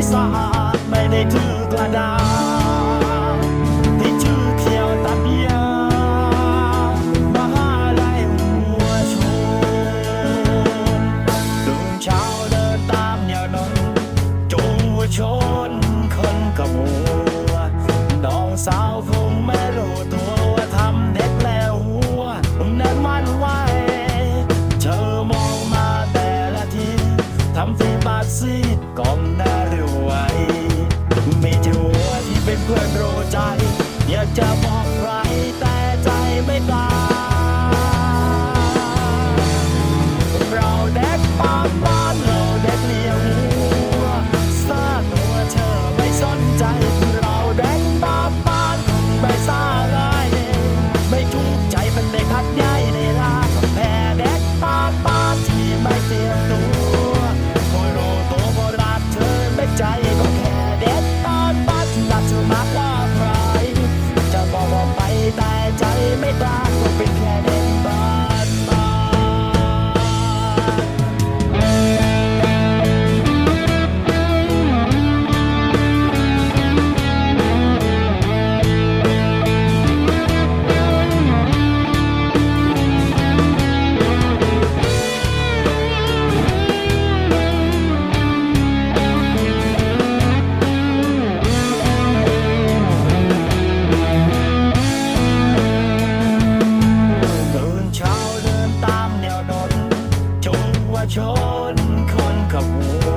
ที่สะอาดไม่ได้ถือกระดาษที่ชื่อเถวตะบียมหาลัยหัวชนตื่ช้าเดินตามแนวนนจูชนคนกระมัวน้องสาวคงไม่รู้ตัว จะมากว่าใครจะบอกออกไปแต่ใจไม่กล้า cup